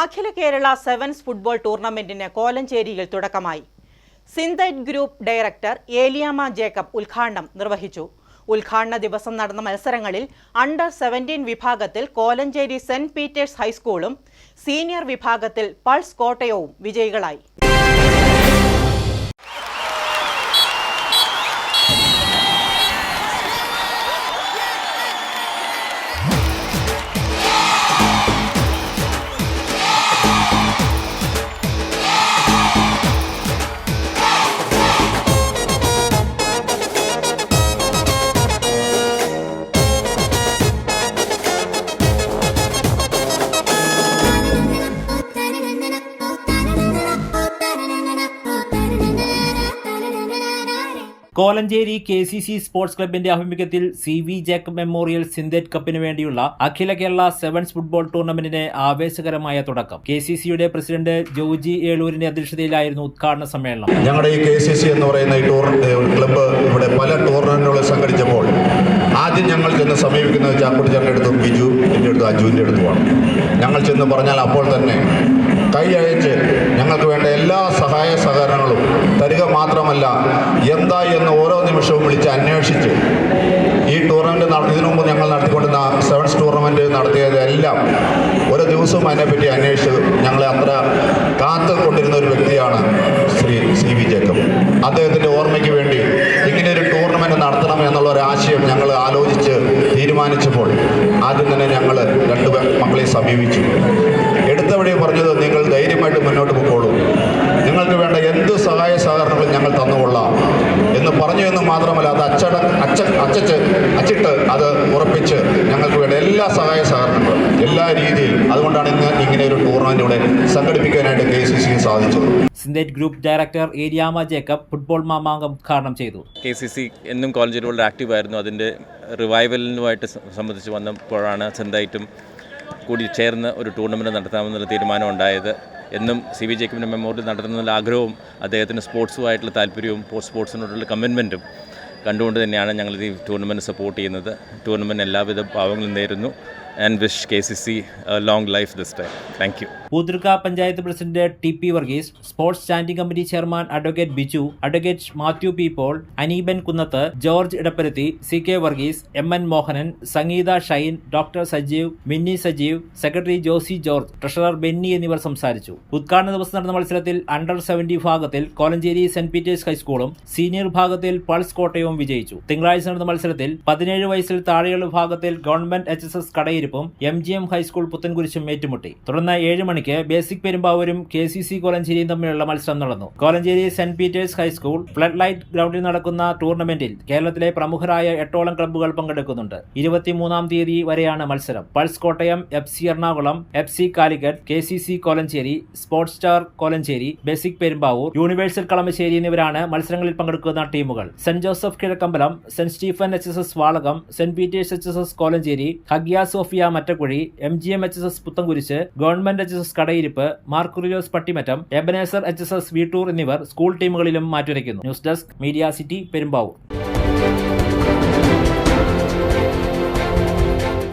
അഖില Kerala sevens football ടൂർണമെന്റിന് കോലഞ്ചേരിയിൽ തുടക്കമായി. സിന്തൈറ്റ് ഗ്രൂപ്പ് ഡയറക്ടർ ഏലിയാമ ജേക്കബ് ഉദ്ഘാടനം നിർവഹിച്ചു. ഉദ്ഘാടന ദിവസം നടന്ന മത്സരങ്ങളിൽ അണ്ടർ സെവന്റീൻ വിഭാഗത്തിൽ കോലഞ്ചേരി സെന്റ് പീറ്റേഴ്സ് ഹൈസ്കൂളും സീനിയർ വിഭാഗത്തിൽ പൾസ് കോട്ടയവും വിജയികളായി. Kolenchery K C C sports ക്ലബിന്റെ ആഭിമുഖ്യത്തിൽ C V Jacob memorial Synthite കപ്പിന് വേണ്ടിയുള്ള അഖില കേരള സെവൻസ് ഫുട്ബോൾ ടൂർണമെന്റിന് ആവേശകരമായ തുടക്കം. കെ സി സിയുടെ പ്രസിഡന്റ് ജോജി ഏളൂരിന്റെ അധ്യക്ഷതയിലായിരുന്നു ഉദ്ഘാടന സമ്മേളനം. ഞങ്ങളുടെ ഈ കെ സി സി എന്ന് പറയുന്ന ഈ ടൂർ ക്ലബ്ബ് ഇവിടെ പല ടൂർണമെന്റുകൾ സംഘടിച്ചപ്പോൾ ആദ്യം ഞങ്ങൾ ചെന്ന് സമീപിക്കുന്നത് ചാക്കുടിച്ചേട്ടന്റെ അടുത്തും ബിജു എന്റെ അടുത്തും അജുവിന്റെ അടുത്തുമാണ് ഞങ്ങൾ ചെന്ന് പറഞ്ഞാൽ അപ്പോൾ തന്നെ കൈ അയച്ച് ഞങ്ങൾക്ക് വേണ്ട എല്ലാ സഹായ സഹകരണങ്ങളും തരിക മാത്രമല്ല എന്താ എന്ന് ഓരോ നിമിഷവും വിളിച്ച് അന്വേഷിച്ച്. ഈ ടൂർണമെന്റ് നടത്തിയതിനു മുമ്പ് ഞങ്ങൾ നടത്തിക്കൊണ്ടിരുന്ന സെവൻസ് ടൂർണമെന്റ് നടത്തിയതെല്ലാം ഒരു ദിവസവും അതിനെപ്പറ്റി അന്വേഷിച്ച് ഞങ്ങളെ അത്ര കാത്തു കൊണ്ടിരുന്ന ഒരു വ്യക്തിയാണ് ശ്രീ സി വി ജേക്കബ്. അദ്ദേഹത്തിന്റെ ഓർമ്മയ്ക്ക് വേണ്ടി ഇങ്ങനെ ഒരു ടൂർണമെന്റ് നടത്തണം എന്നുള്ള ഒരു ആശയം ഞങ്ങൾ ആലോചിച്ച് തീരുമാനിച്ചപ്പോൾ ആദ്യം തന്നെ ഞങ്ങൾ രണ്ട് മക്കളെ സമീപിച്ചു. എടുത്ത വഴി പറഞ്ഞത് നിങ്ങൾ ധൈര്യമായിട്ട് മുന്നോട്ട് പോയിക്കോളൂ സഹായ സഹകരണങ്ങൾ ഞങ്ങൾ തന്നുകൊള്ളാം എന്ന് പറഞ്ഞു എന്ന് മാത്രമല്ല അത് അച്ചട അച്ച അച്ചച്ച് അച്ചിട്ട് അത് ഉറപ്പിച്ച് ഞങ്ങൾക്ക് വേണ്ട എല്ലാ സഹായ സഹകരണങ്ങളും എല്ലാ രീതിയിലും. അതുകൊണ്ടാണ് ഇന്ന് ഇങ്ങനെ ഒരു ടൂർണമെന്റ് ഇവിടെ സംഘടിപ്പിക്കാനായിട്ട് കെ സി സിക്ക് സാധിച്ചത്. Synthite group director Eriyama Jacob football Mamankam ഉദ്ഘാടനം ചെയ്തു. കെ സി സി എന്നും കോളേജിൽ വളരെ ആക്റ്റീവായിരുന്നു അതിന്റെ റിവൈവലിനുമായിട്ട് സ- സംബന്ധിച്ച് വന്നപ്പോഴാണ് ചെന്തായിട്ടും കൂടി ചേർന്ന് ഒരു ടൂർണമെന്റ് നടത്താമെന്നുള്ള തീരുമാനം ഉണ്ടായത് എന്നും സി വി ജേക്കബിന്റെ മെമ്മോറിയൽ നടത്തുന്നതിൽ ആഗ്രഹവും അദ്ദേഹത്തിന് സ്പോർട്സുമായിട്ടുള്ള താല്പര്യവും സ്പോർട്സിനോടുള്ള കമ്മിറ്റ്മെന്റും കണ്ടുകൊണ്ട് തന്നെയാണ് ഞങ്ങൾ ഈ ടൂർണമെന്റ് സപ്പോർട്ട് ചെയ്യുന്നത്. ടൂർണമെന്റ് എല്ലാവിധ ഭാവങ്ങളും നേരുന്നു. And wish K C C long life this time thank you Poothrikka panchayat president T P Varghese sports standing committee chairman advocate Biju advocate Mathew P Paul Aneeban Kunnath George Edapparuthi C K Varghese M N Mohanan Sangeetha Shine doctor Sajeev Minni Sajeev secretary Josy George treasurer Benny എന്നിവർ സംസാരിച്ചു. ഉദ്ഘാടന ദിവസം നടന്ന മത്സരത്തിൽ under seventy വിഭാഗത്തിൽ Kolenchery saint Peter's ഹൈസ്കൂളും senior വിഭാഗത്തിൽ Pulse കോട്ടയവും വിജയിച്ചു. തിങ്കളാഴ്ച നടന്ന മത്സരത്തിൽ പതിനേഴ് വയസ്സിൽ താഴെയുള്ള വിഭാഗത്തിൽ government H S S കടയിരിപ്പും M G M high school പുത്തൻകുരിശും ഏറ്റുമുട്ടി. തുടർന്ന് ഏഴ് മണിക്ക് ബേസിക് പെരുമ്പാവൂരും കെ സി സി കോലഞ്ചേരിയും തമ്മിലുള്ള മത്സരം നടന്നു. Kolenchery saint Peter's high school flood light ഗ്രൗണ്ടിൽ നടക്കുന്ന ടൂർണമെന്റിൽ കേരളത്തിലെ പ്രമുഖരായ എട്ടോളം ക്ലബ്ബുകൾ പങ്കെടുക്കുന്നുണ്ട്. ഇരുപത്തിമൂന്നാം തീയതി വരെയാണ് മത്സരം. Pulse Kottayam F C Ernakulam F C Calicut K C C Kolenchery sports star Kolenchery basic Perumbavoor universal Kalamassery എന്നിവരാണ് മത്സരങ്ങളിൽ പങ്കെടുക്കുന്ന ടീമുകൾ. Saint Joseph Kizhakkambalam saint Stephen H S S Valakam saint Peter's H S S Kolenchery Hagia Sophia Mattakuzhi M G M H S S Puthenkurish government H S S Kadayiruppu Markurios Pattimattam Ebenezer H S S Veetoor എന്നിവർ school ടീമുകളിലും മാറ്റുരയ്ക്കുന്നു news desk media city Perumbavoor.